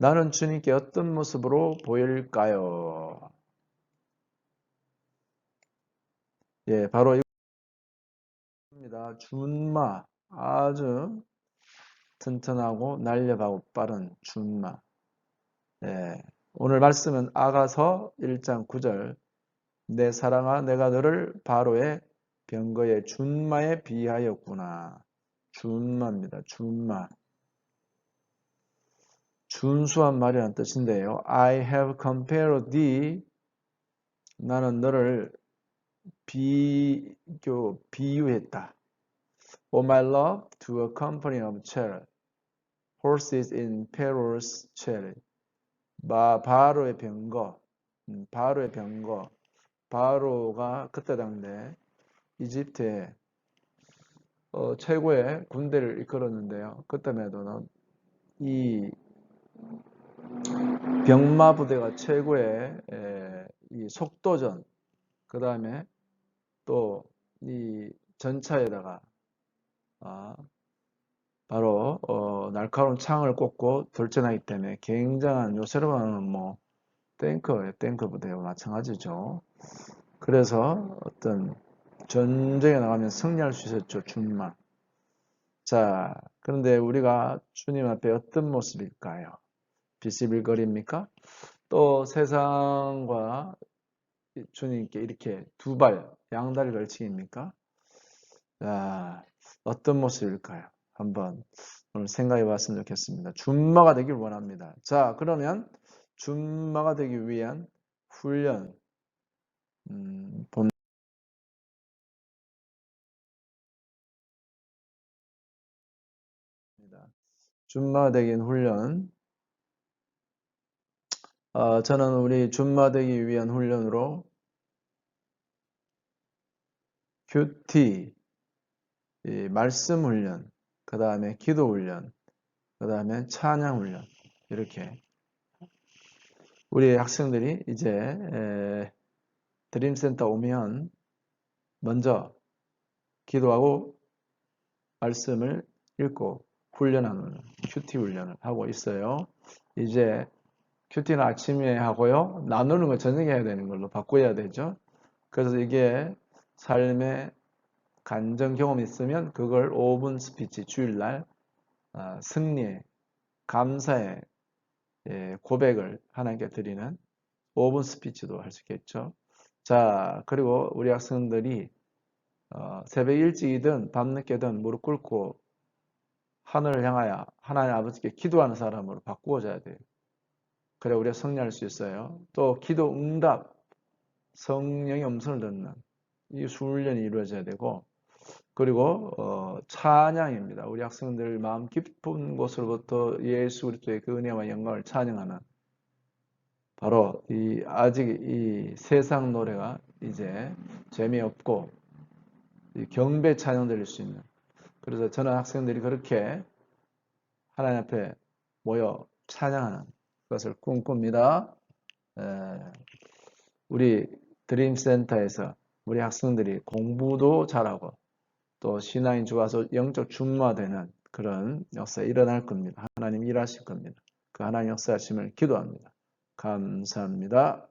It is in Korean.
나는 주님께 어떤 모습으로 보일까요? 예, 바로 이겁니다. 준마. 아주 튼튼하고 날렵하고 빠른 준마. 예, 오늘 말씀은 아가서 1장 9절. 내 사랑아, 내가 너를 바로의 병거의 준마에 비하였구나. 준마입니다. 준마. 준수한 말이라는 뜻인데요. I have compared thee. 나는 너를 비교, 비유했다. O my love to a company of chariot, horses in perilous chariot. 바, 바로의 병거, 음, 바로의 병거. 바로가 그때 당대 이집트에 어, 최고의 군대를 이끌었는데요. 그때에도는 이 병마 부대가 최고의 에, 이 속도전, 그 다음에 또 이 전차에다가 아, 바로 어, 날카로운 창을 꽂고 돌진하기 때문에 굉장한 요새로는 뭐 탱커예요. 탱커 부대와 마찬가지죠. 그래서 어떤 전쟁에 나가면 승리할 수 있었죠. 준마. 자, 그런데 우리가 주님 앞에 어떤 모습일까요? 비시빌거립니까? 또 세상과 주님께 이렇게 두 발, 양다리 걸치기입니까? 자, 어떤 모습일까요? 한번 오늘 생각해 봤으면 좋겠습니다. 준마가 되길 원합니다. 자, 그러면 준마가 되기 위한 훈련, 음, 본 준마가 되기 훈련, 어, 저는 우리 준마되기 위한 훈련으로 큐티, 말씀 훈련, 그 다음에 기도 훈련, 그 다음에 찬양 훈련, 이렇게 우리 학생들이 이제 에, 드림센터 오면 먼저 기도하고 말씀을 읽고 훈련하는 큐티 훈련을 하고 있어요. 이제 큐티는 아침에 하고요. 나누는 거 저녁에 해야 되는 걸로 바꿔야 되죠. 그래서 이게 삶의 간정 경험이 있으면 그걸 5분 스피치 주일날 어, 승리의 감사의 예, 고백을 하나님께 드리는 5분 스피치도 할 수 있겠죠. 자, 그리고 우리 학생들이 어, 새벽 일찍이든 밤늦게든 무릎 꿇고 하늘을 향하여 하나님 아버지께 기도하는 사람으로 바꾸어져야 돼요. 그래 우리가 승리할 수 있어요. 또 기도 응답, 성령의 음성을 듣는 이 훈련이 이루어져야 되고 그리고 어, 찬양입니다. 우리 학생들 마음 깊은 곳으로부터 예수 그리스도의 그 은혜와 영광을 찬양하는 바로 이 아직 이 세상 노래가 이제 재미없고 경배 찬양 드릴 수 있는 그래서 저는 학생들이 그렇게 하나님 앞에 모여 찬양하는 것을 꿈꿉니다. 우리 드림센터에서 우리 학생들이 공부도 잘하고 또 신앙이 좋아서 영적 준마되는 그런 역사 일어날 겁니다. 하나님 일하실 겁니다. 그 하나님 역사하심을 기도합니다. 감사합니다.